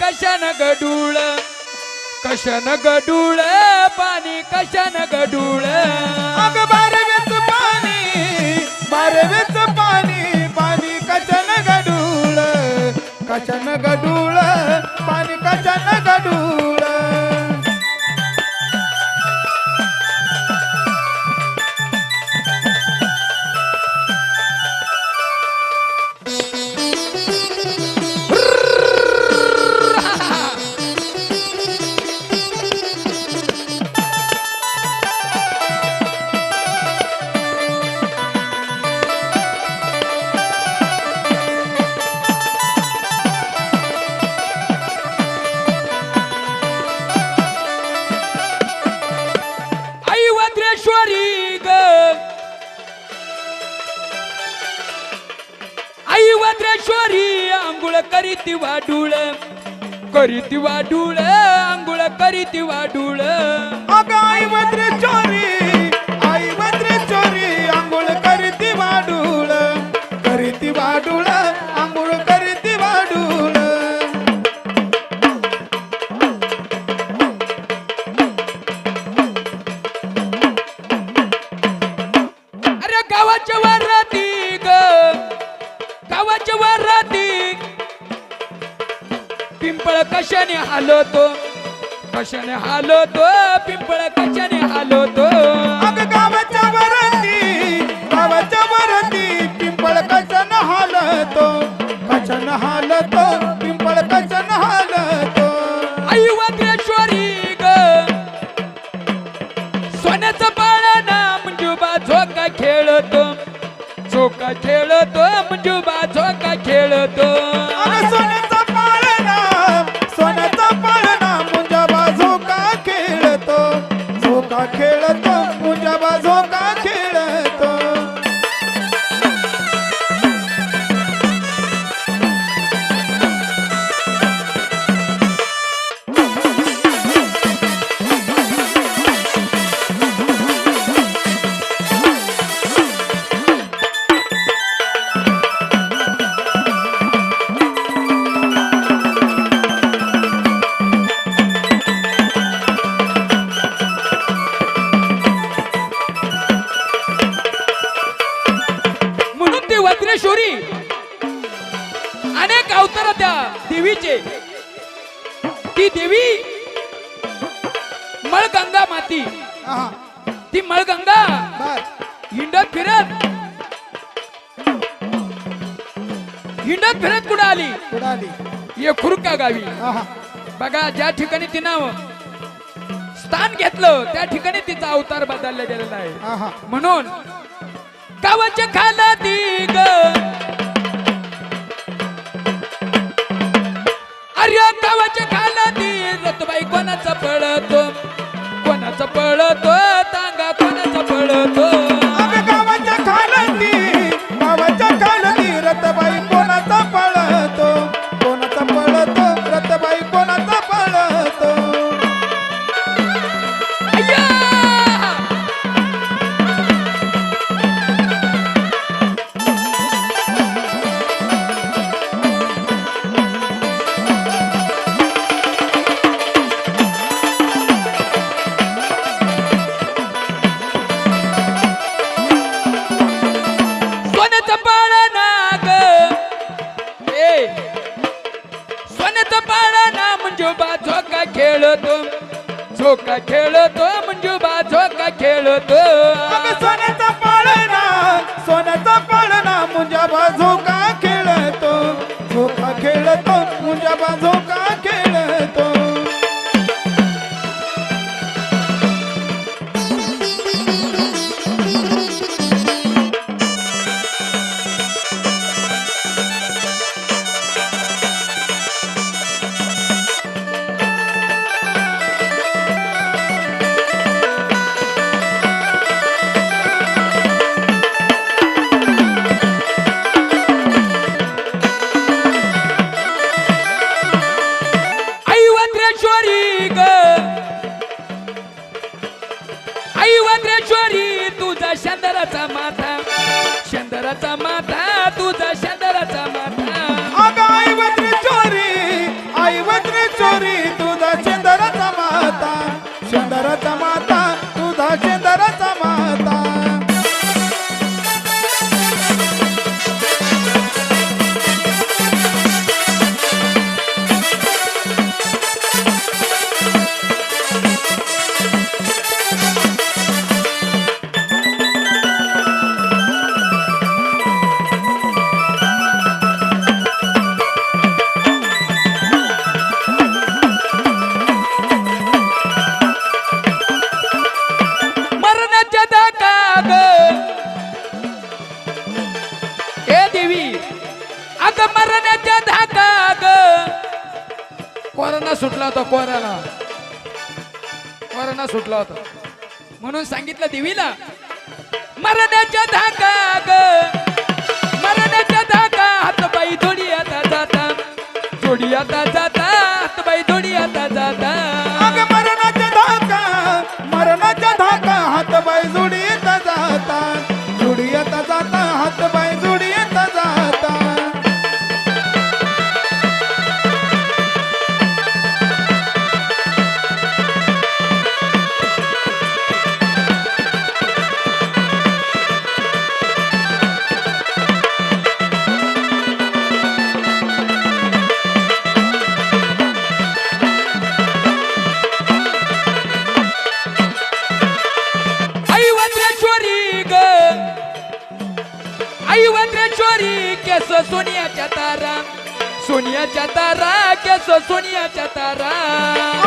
कशन गडूळ? कशन गडूळ? पाणी कशन गडूळ? अग बारवेच पाणी बारवेच पाणी पाणी कशन गडूळ? कशन गडूळ? पाणी कशन गडूळ? करीती वाडूळ करीती वाडूळ आंघोळ करीती वाडूळ अग आई चोरी. कशाने हालतो? कशाने तो पिंपळ कशाने आलो अग गावाच्या वरती गावाच्या वरती पिंपळ कशाने हालतो? कशाने हालतो? हिंडत फिरत. हिंडत फिरत कुठं आली? उडाली ये खुरका गावी. आहा बघा ज्या ठिकाणी तिनं स्थान घेतलं त्या ठिकाणी तिचा अवतार बदलला गेलेला आहे. आहा म्हणून गावाच्या खालाती ग अरे गावाच्या खालाती रतबाई कोणाचा पळतो? खेळतो. झोका खेळतो मंजुबा झोका खेळतो. सोन्याचा पाळणा सोन्याचा पाळणा मुंजा झोका खेळतो. झोका खेळतो मुंजा झोका चंद्राचा शंदराचा माथा शंदराचा माथा. होता कोऱ्याला कोरोना सुटला होता. म्हणून सांगितलं देवीला मरण्याच्या धाका ग केस सोनियाच्या तारा सोनियाच्या तारा केस सोनियाच्या तारा.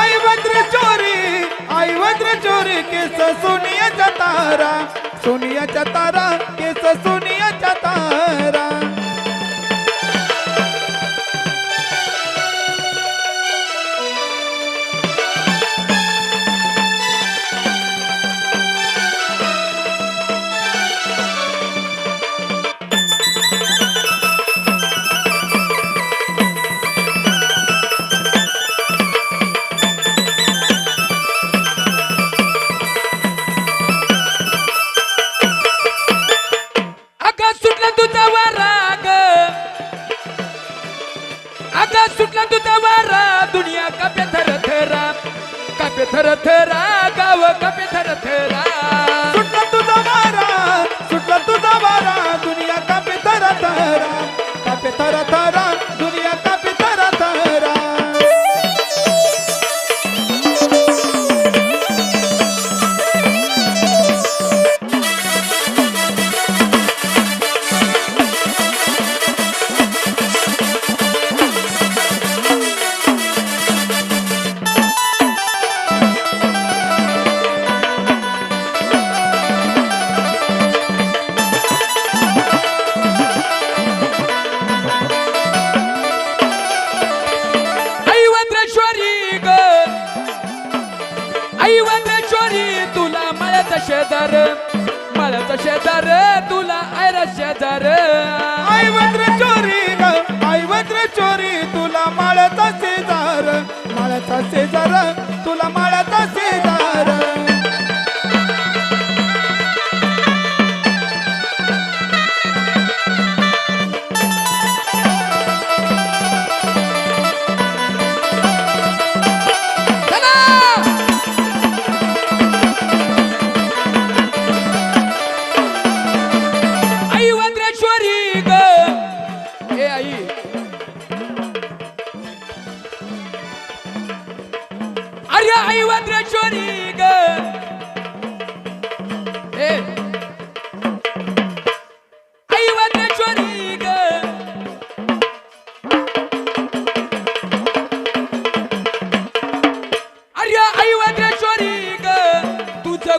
आई वज्र चोरी आई वज्र चोरी केस सोनियाच्या तारा सोनियाच्या तारा केस सोनिया अगं सुटला तुझा वारा दुनिया कापे थर थरा कापे थर थरा गाव कापे थर थरा सुटला तुझा वारा सुटला तुझा वारा दुनिया कापे थर थरा कापे थरा थरा शेजार माळ्याचा शेजार तुला आयरा शेजार. आईवत्र चोरी ग आई चोरी तुला माळ्याचा शेजार माळ्याचा शेजार.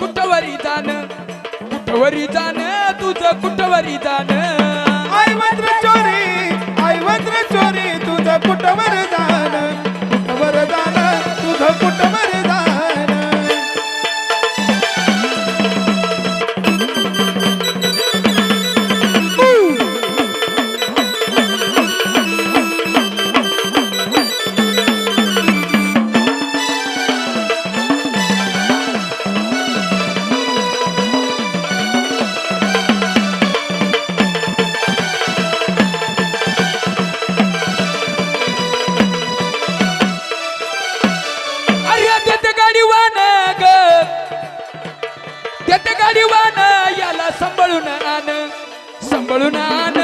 कुठवरी जाण कुठवरी जाण तुझं कुठवरी जाण आई वज्र चोरी आई वज्र चोरी तुझं कुठवर जाण देते गाडी वाहन याला सांभाळून आण सांभाळून आण.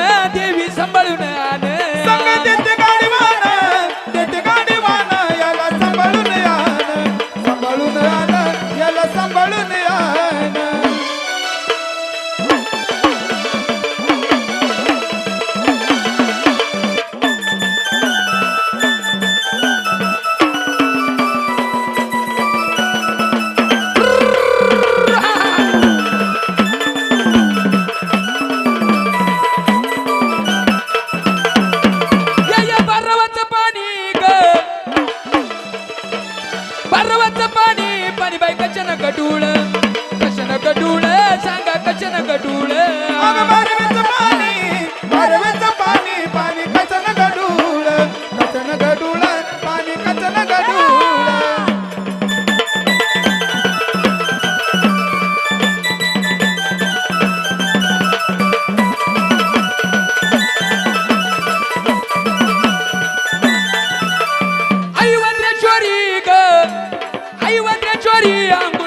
Maria.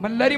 من لري